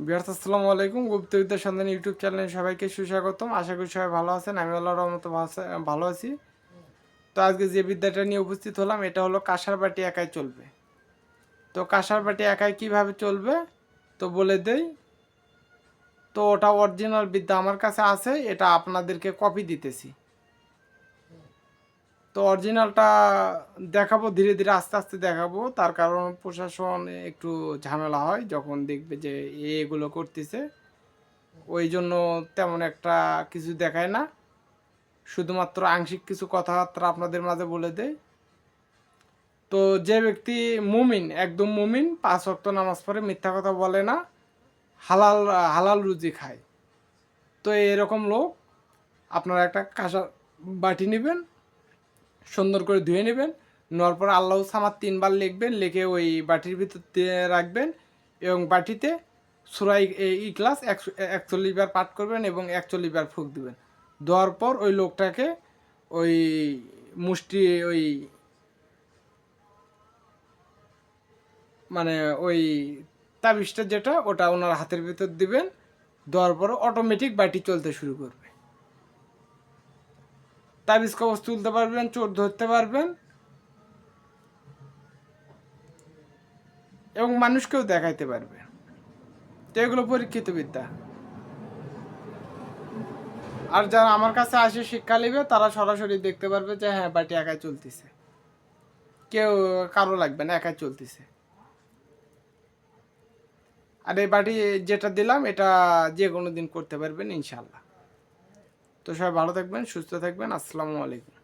বিহার আসসালামু আলাইকুম। গুপ্ত গুপ্তবিদ্যা সন্ধান ইউটিউব চ্যানেলে সবাইকে সুস্বাগতম। আশা করি সবাই ভালো আছেন। আমি আল্লাহর রহমতে ভালো আছি। তো আজকে যে বিদ্যাটা নিয়ে উপস্থিত হলাম, এটা হলো কাঁসার বাটি একাই চলবে। তো কাঁসার বাটি একাই কীভাবে চলবে? তো বলে দেই। তো ওটা অরিজিনাল বিদ্যা আমার কাছে আছে, এটা আপনাদেরকে কপি দিতেছি। তো অরিজিনালটা দেখাবো, ধীরে ধীরে আস্তে আস্তে দেখাবো। তার কারণ প্রশাসন একটু ঝামেলা হয়, যখন দেখবে যে এগুলো করতেছে। ওই জন্য তেমন একটা কিছু দেখায় না। শুধুমাত্র আংশিক কিছু কথাবার্তা আপনাদের মাঝে বলে দেয় তো যে ব্যক্তি মুমিন, একদম মুমিন, পাঁচ ওয়াক্ত নামাজ পড়ে, মিথ্যা কথা বলে না, হালাল হালাল রুজি খায়। তো এরকম লোক, আপনারা একটা কাঁসা বাটি নেবেন সুন্দর করে ধুয়ে নেবেন, নেওয়ার পর আল্লাহ সামার তিনবার লিখবেন, লিখে ওই বাটির ভিতর রাখবেন এবং বাটিতে সুরাই ই ক্লাস একচল্লিশ বার পাঠ করবেন এবং একচল্লিশ বার ফুক দিবেন। দেওয়ার পর ওই লোকটাকে ওই মুষ্টি ওই মানে ওই তাবিজটা যেটা, ওটা ওনার হাতের ভিতর দিবেন, দেওয়ার পর অটোমেটিক বাটি চলতে শুরু করবে। তাবিজ কবচ তুলতে পারবেন, চোর ধরতে পারবেন। এবং মানুষকেও দেখাইতে পারবে। তো এগুলো পরীক্ষিত বিদ্যা। আর যারা আমার কাছে আসে শিক্ষা নেবে, তারা সরাসরি দেখতে পারবে যে হ্যাঁ বাটি একাই চলতেছে। কেউ কারও লাগবে না, একাই চলতেছে। আর এই বাটি যেটা দিলাম, এটা যে কোনো দিন করতে পারবেন ইনশাল্লাহ তো সবাই ভালো থাকবেন সুস্থ থাকবেন। আসসালামু আলাইকুম।